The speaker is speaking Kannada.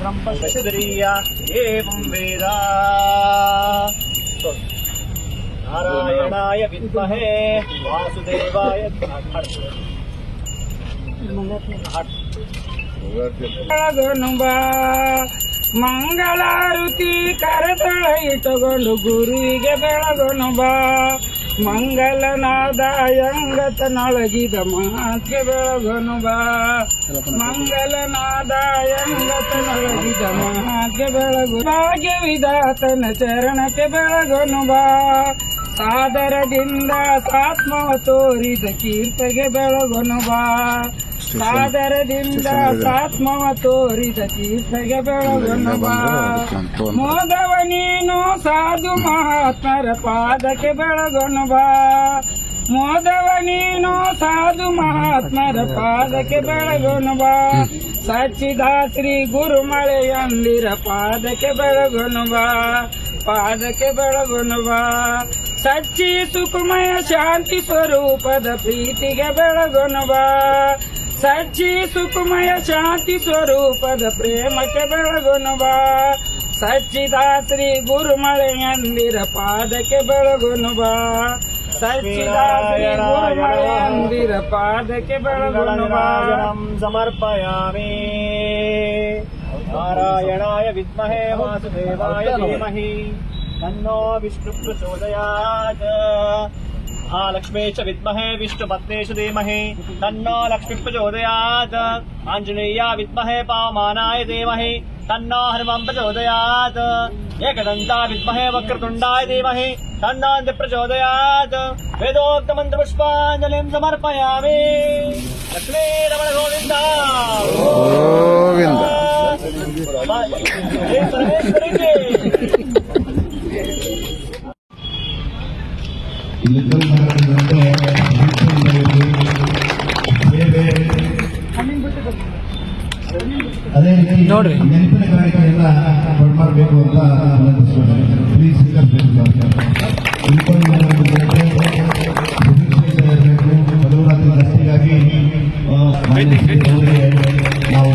ब्रह्मशरीया एवं वेदा नारायणाय विद्महे वासुदेवाय ಬಾ ಮಂಗಳಾರುತಿ ಕರತಳ ತಗೊಂಡು ಗುರುವಿಗೆ ಬೆಳಗೊಂಡು ಬಾ ಮಂಗಲನಾದಾಯಂಗತನೊಳಗಿದ ಮಹಾತ್ಗೆ ಬೆಳಗನು ಬಾ ಮಂಗಲನಾದಾಯಂಗತನೊಳಗಿದ ಮಹಾತ್ಗೆ ಬೆಳಗು. ಭಾಗ್ಯ ವಿಧಾತನ ಚರಣಕ್ಕೆ ಬೆಳಗನು ಬಾ ಸಾದರದಿಂದ ಸಾತ್ಮವ ತೋರಿದ ಕೀರ್ತಿಗೆ ಬೆಳಗೊನು ಬಾ. ಸಾದರದಿಂದ ಸಾತ್ಮವ ತೋರಿದ ತೀರ್ಥಗೆ ಬೆಳಗೊನು ಬಾ. ಮೋದವ ನೀನು ಸಾಧು ಮಹಾತ್ಮರ ಪಾದಕ್ಕೆ ಬೆಳಗೊನು ಬಾ. ಮೋದವ ನೀನು ಸಾಧು ಮಹಾತ್ಮರ ಪಾದಕ್ಕೆ ಬೆಳಗನು ಬಾ ಸಚ್ಚಿದಾತ್ರಿ ಗುರುಮಳೆಯಂದಿರ ಪಾದಕ್ಕೆ ಬೆಳಗನು ಬಾ ಪಾದಕ್ಕೆ ಬೆಳಗನು ಬಾ ಸಚ್ಚಿ ಸುಖಮಯ ಶಾಂತಿ ಸ್ವರೂಪದ ಪ್ರೀತಿಗೆ ಬೆಳಗನು ಬಾ ಸಚ್ಚಿ ಸುಖಮಯ ಶಾಂತಿ ಸ್ವರೂಪದ ಪ್ರೇಮಕ್ಕೆ ಬೆಳಗುನು ಬಾ ಸಚ್ಚಿದಾತ್ರಿ ಗುರುಮಳೆಯಂದಿರ ಪಾದಕ್ಕೆ ಬೆಳಗುನು सच्चिदानन्दीरपादकेबलगुणवाम् समर्पयामि। नारायणाय विद्महे वासुदेवाय धीमहि। तन्नो विष्णुप्रचोदयात्। महालक्ष्मी च विद्महे विष्णुपत्नेषु धीमहि। तन्नो लक्ष्मीप्रचोदयात्। आञ्जनेया विद्महे पामानाय धीमहि। तन्नो हनुमं प्रचोदयात्। एकदन्ता विद्महे वक्रतुण्डाय धीमहि तन्नान्ति प्रचोदयात् वेदोक्तमन्त्रपुष्पाञ्जलिम् समर्पयामि लक्ष्मीरमण गोविन्दा गोविन्द ಅದೇ ರೀತಿ ನೋಡ್ರಿ. ನೆನಪಿನ ಕಾರ್ಯಕ್ರಮ ಎಲ್ಲ ಮಾಡಬೇಕು ಅಂತ ಪ್ಲೀಸ್ ಮಧುರಾತ್ರಿ ರಸ್ತೆಗಾಗಿ ನಾವು